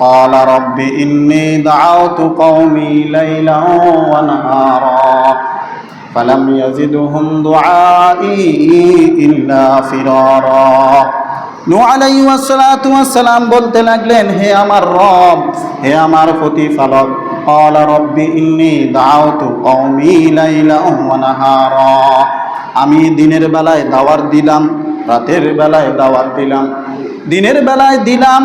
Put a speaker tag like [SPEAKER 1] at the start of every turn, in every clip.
[SPEAKER 1] قال رب إني دعوت قومي ليلا ونهارا فلم يزدهم دعائي إلا فرارا নূ আলাইহি ওয়াসসালাতু ওয়াসসালাম বলতে লাগলেন হে আমার রব হে আমার প্রতিপালক قال رب إني دعوت قومي ليلا ونهارا আমি দিনের বেলায় দাওয়াত দিলাম রাতের বেলায় দাওয়াত দিলাম দিনের বেলায় দিলাম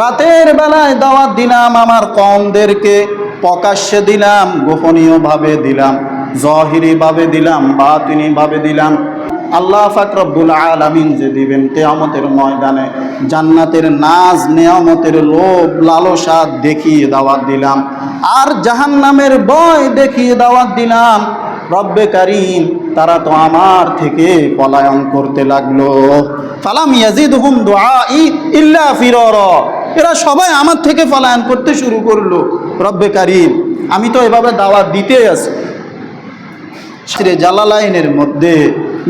[SPEAKER 1] রাতের বেলায় দাওয়াত দিলাম, আমার কমদেরকে প্রকাশ্যে দিলাম, গোপনীয়ভাবে দিলাম, জহিরিভাবে দিলাম, বাতিনিভাবে দিলাম। আল্লাহ ফাকরবুল আলামিন যে দিবেন কেয়ামতের ময়দানে জান্নাতের নাজ, নেয়ামতের লোভ, লালসা দেখিয়ে দাওয়াত দিলাম। আর জাহান্নামের ভয় দেখিয়ে দাওয়াত দিলাম। রব্বে কারিম, তারা তো আমার থেকে পলায়ন করতে লাগল। ফালাম ইয়াজিদহুম দুআই ইল্লা ফিররা। এরা সবাই আমার থেকে পলায়ন করতে শুরু করল। রব্বে কারিম, আমি তো এভাবে দাওয়াত দিতে আছি। শ্রী জালালাইনের মধ্যে,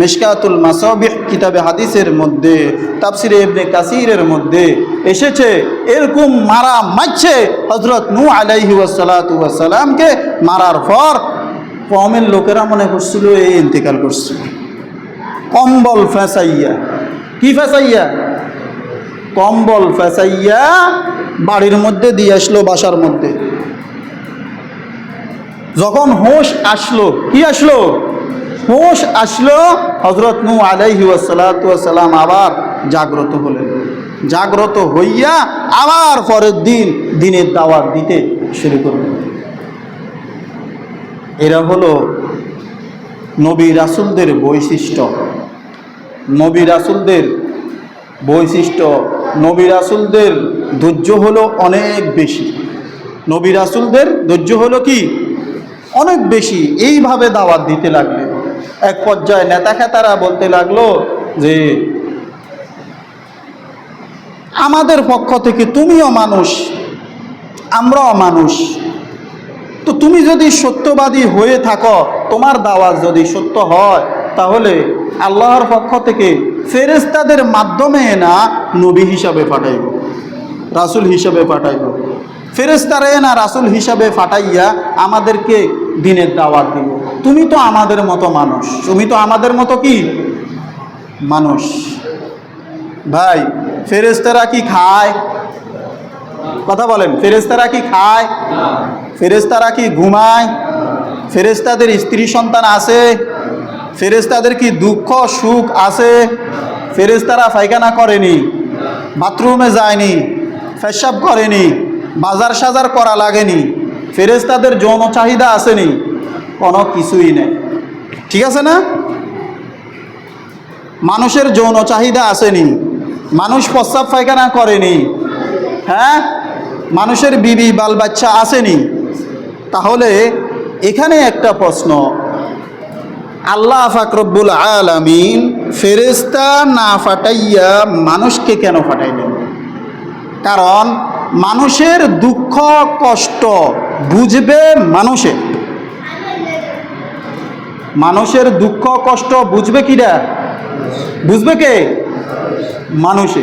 [SPEAKER 1] মিশকাতুল মাসাবিহ কিতাবে হাদিসের মধ্যে, তাফসিরে ইবনে কাসিরের মধ্যে এসেছে, এরকম মারা মারছে হজরত নূ আলাইহি ওয়াসালাতু ওয়াসালামকে মারার পর কমের লোকেরা মনে করছিল এই ইন্তেকাল করছিল কম্বল ফেসাইয়া। কি ফেসাইয়া? কম্বল ফেসাইয়া বাড়ির মধ্যে দিয়ে আসলো, বাসার মধ্যে। যখন হোশ আসলো, কি আসলো? হোশ আসলো হজরত নু আলাইহি ওয়াসালাম আবার জাগ্রত হলেন। জাগ্রত হইয়া আবার পরের দিন দিনের দাওয়াত দিতে শুরু করলেন। এরা হলো নবী রাসুলদের বৈশিষ্ট্য। নবী রাসুলদের বৈশিষ্ট্য নবী রাসুলদের ধৈর্য হলো অনেক বেশি। নবী রাসুলদের ধৈর্য হলো কি? অনেক বেশি। এইভাবে দাওয়াত দিতে লাগলেন এক পর্যায়ে নেতা খেতারা বলতে লাগল যে, আমাদের পক্ষ থেকে তুমিও মানুষ, আমরাও মানুষ। তো তুমি যদি সত্যবাদী হয়ে থাকো, তোমার দাওয়াত যদি সত্য হয় তাহলে আল্লাহর পক্ষ থেকে ফেরেস্তাদের মাধ্যমে না নবী হিসাবে পাঠাইব, রাসুল হিসাবে পাঠাইব। ফেরেস্তারে না রাসুল হিসাবে ফাটাইয়া আমাদেরকে দিনের দাওয়াত দিব। তুমি তো আমাদের মতো মানুষ। তুমি তো আমাদের মতো কি? মানুষ। ভাই ফেরেস্তারা কি খায়? কথা বলেন ফেরেস্তারা কি খায়? ফেরেস্তারা কি ঘুমায়? ফেরেস্তাদের স্ত্রী সন্তান আছে? ফেরেস্তাদের কি দুঃখ, সুখ আছে। ফেরেস্তারা পায়খানা করেনি, বাথরুমে যায়নি, পেশাব করেনি, বাজার সাজার করা লাগেনি। ফেরেস্তাদের যৌন চাহিদা আসেনি, কোনো কিছুই নেই। ঠিক আছে না? মানুষের যৌন চাহিদা আসেনি, মানুষ প্রস্রাব পায়খানা করেনি হ্যাঁ? মানুষের বিবি, বাল বাচ্চা আসেনি। তাহলে এখানে একটা প্রশ্ন আল্লাহ ফাকরব্বুল আলামিন ফেরেস্তা না ফাটাইয়া মানুষকে কেন ফাটাইলেন? কারণ মানুষের দুঃখ, কষ্ট বুঝবে মানুষে। মানুষের দুঃখ, কষ্ট বুঝবে কিরা বুঝবে কে? মানুষে।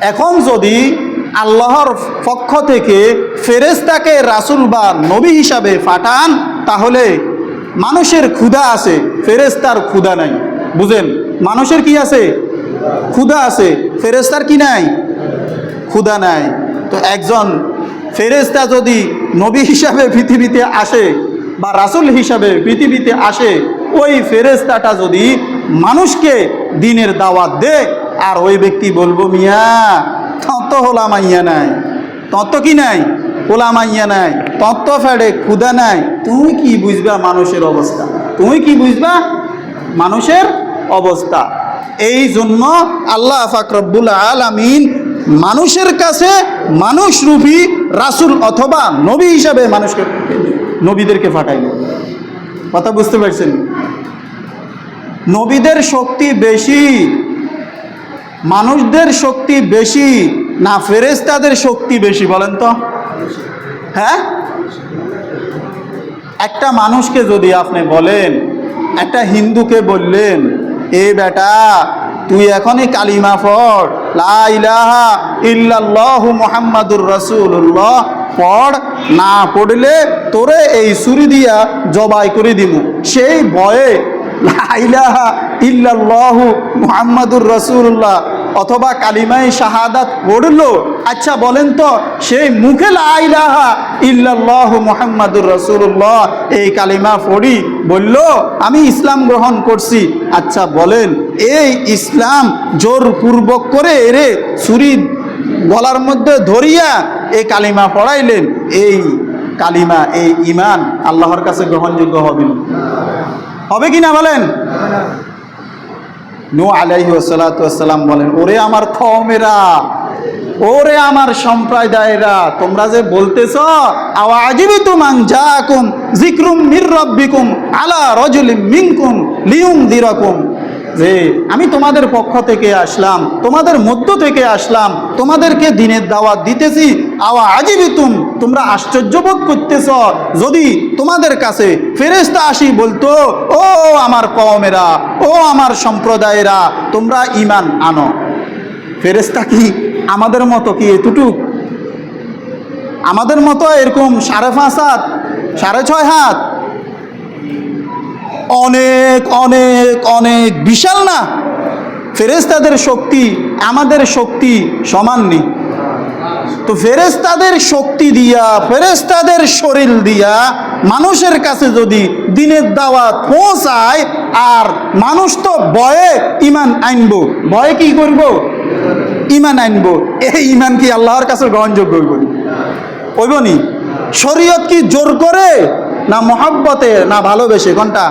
[SPEAKER 1] এখন যদি আল্লাহর পক্ষ থেকে ফেরেস্তাকে রাসুল বা নবী হিসাবে ফাটান, তাহলে মানুষের ক্ষুধা আছে ফেরেস্তার ক্ষুধা নাই। বুঝেন, মানুষের কি আছে? ক্ষুধা আছে ফেরেস্তার কি নাই? ক্ষুধা নাই। তো একজন ফেরেস্তা যদি নবী হিসাবে পৃথিবীতে আসে বা রাসুল হিসাবে পৃথিবীতে আসে, ওই ফেরেস্তাটা যদি মানুষকে দিনের দাওয়াত দে, আর ওই ব্যক্তি বলব, মিয়া তত হোলা মাইয়া নাই। তত কি নাই? হোলা মাইয়া নাই, তত্ত্ব ফেডে ক্ষুদা নাই। তুমি কি বুঝবা মানুষের অবস্থা? তুমি কি বুঝবা মানুষের অবস্থা? এই জন্য আল্লাহ ফাকরবুল আলামিন মানুষের কাছে মানুষ মানুষরূপী রাসুল অথবা নবী হিসাবে মানুষকে নবীদেরকে ফাটাইল কথা বুঝতে পারছেন? নবীদের শক্তি বেশি, মানুষদের শক্তি বেশি, না ফেরেস্তাদের শক্তি বেশি বলেন তো? হ্যাঁ? একটা মানুষকে যদি আপনি বলেন, একটা হিন্দুকে বললেন, এ বেটা, তুই এখনই কালিমা পড়, লা ইলাহা ইল্লাল্লাহু মুহাম্মাদুর রাসূলুল্লাহ, পড়, না পড়লে তোরে এই ছুরি দিয়া জবাই করে দিব সেই ভয়ে, লা ইলাহা ইল্লাল্লাহু মুহাম্মাদুর রাসূলুল্লাহ অথবা কালিমাই শাহাদাত পড়ল। আচ্ছা বলেন তো, সেই মুখে লা ইলাহা ইল্লাল্লাহু মুহাম্মাদুর রাসূলুল্লাহ এই কালিমা পড়ি বলল, আমি ইসলাম গ্রহণ করছি। আচ্ছা বলেন, এই ইসলাম জোরপূর্বক করে এরে ছুরি গলার মধ্যে ধরিয়া এই কালিমা পড়াইলেন। এই কালিমা, এই ইমান আল্লাহর কাছে গ্রহণযোগ্য হবে। হবে কি না বলেন? নু আলাইহি সালাতাম বলেন, ওরে আমার কমেরা ওরে আমার সম্প্রদায়েরা, তোমরা যে বলতেছ আওয়াজিবি তুমাং যা কুম জিক্রুম মির রব্বিকুম আলা রজুলিম মিনকুম লিউম দিরকুম যে আমি তোমাদের পক্ষ থেকে আসলাম, তোমাদের মধ্য থেকে আসলাম, তোমাদেরকে দিনের দাওয়াত দিতেছি। আওয়া আজিবিতুম, তোমরা আশ্চর্যবোধ করতেছ। যদি তোমাদের কাছে ফেরেস্তা আসি বলতো, ও, আমার কওমেরা, ও, আমার সম্প্রদায়েরা, তোমরা ইমান আনো। ফেরেস্তা কি আমাদের মতো কি এতটুক? আমাদের মতো এরকম সাড়ে পাঁচ হাত, সাড়ে ছয় হাত? অনেক অনেক অনেক। বিশাল না? ফেরেস্তাদের শক্তি, আমাদের শক্তি সমান নেই। তো ফেরেস্তাদের শক্তি দিয়া ফেরেস্তাদের শরীর দিয়া মানুষের কাছে যদি দিনের দাওয়াত পৌঁছায়, আর মানুষ তো ভয়ে ইমান আনব। ভয়ে কি করব? ইমান আনব। এই ইমান কি আল্লাহর কাছে গ্রহণযোগ্য হইব হইব নি। শরীয়ত কি জোর করে, না মহাব্বতে, না ভালোবেসে? কোনটা?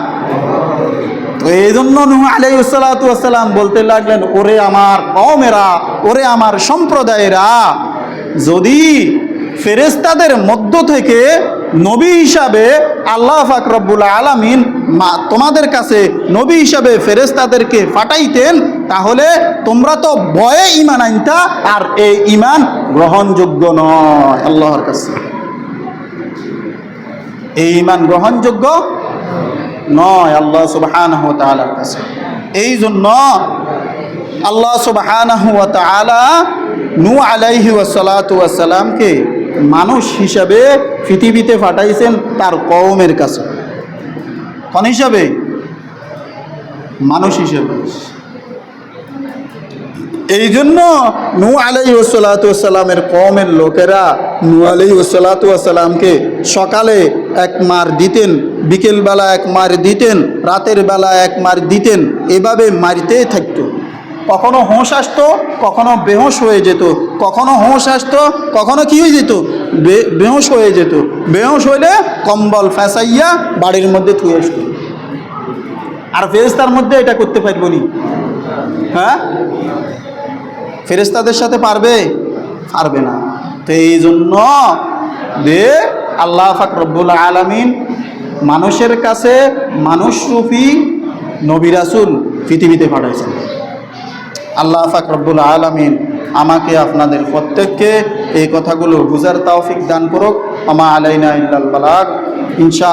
[SPEAKER 1] তো এই জন্য নুহ আলাইসালাম বলতে লাগলেন, ওরে আমার কমেরা ওরে আমার সম্প্রদায়েরা, যদি ফেরেস্তাদের মধ্য থেকে নবী হিসাবে আল্লাহ ফাকরবুল আলামিন তোমাদের কাছে নবী হিসাবে ফেরেস্তাদেরকে পাঠাইতেন, তাহলে তোমরা তো ভয়ে ইমান আনতা আর এই ইমান গ্রহণযোগ্য নয়। আল্লাহর কাছে। এই ইমান গ্রহণযোগ্য নয় আল্লাহ সুবহানাহ ওয়া তাআলার কাছে। এই জন্য আল্লাহ সুবহানাহু ওয়া নু আলাইহি ওয়াসালাতামকে মানুষ হিসাবে পৃথিবীতে ফাটাইছেন তার কওমের কাছে। কোন হিসাবে? মানুষ হিসেবে। এই জন্য নু আলাই ওসালাতামের কমের লোকেরা নু আলাই ওসালাতামকে সকালে এক মার দিতেন, বিকেলবেলা এক মার দিতেন, রাতের বেলা এক মার দিতেন, এভাবে মারিতেই থাকতো। কখনো হোঁশ আসতো, কখনো বেহোশ হয়ে যেত। কখনো হোঁশ আসতো, কখনো কি হয়ে যেত? বেহুশ হয়ে যেত। বেহুশ হইলে কম্বল ফ্যাসাইয়া বাড়ির মধ্যে থুয়ে আসতো। আর ফেরেস্তার মধ্যে এটা করতে পারব নি। হ্যাঁ? ফেরেস্তাদের সাথে পারবে? পারবে না। তো এই জন্য যে আল্লাহ ফাক রব্বুল আলমিন মানুষের কাছে মানুষরূপী নবী রাসুল পৃথিবীতে পাঠাইছেন। আল্লাহ ফাক রব্বুল আলমিন আমাকে আপনাদের প্রত্যেককে এই কথাগুলো বুঝার তাওফিক দান করুক। আমা আলাইনা ইল্লাল বালাগ। ইনশা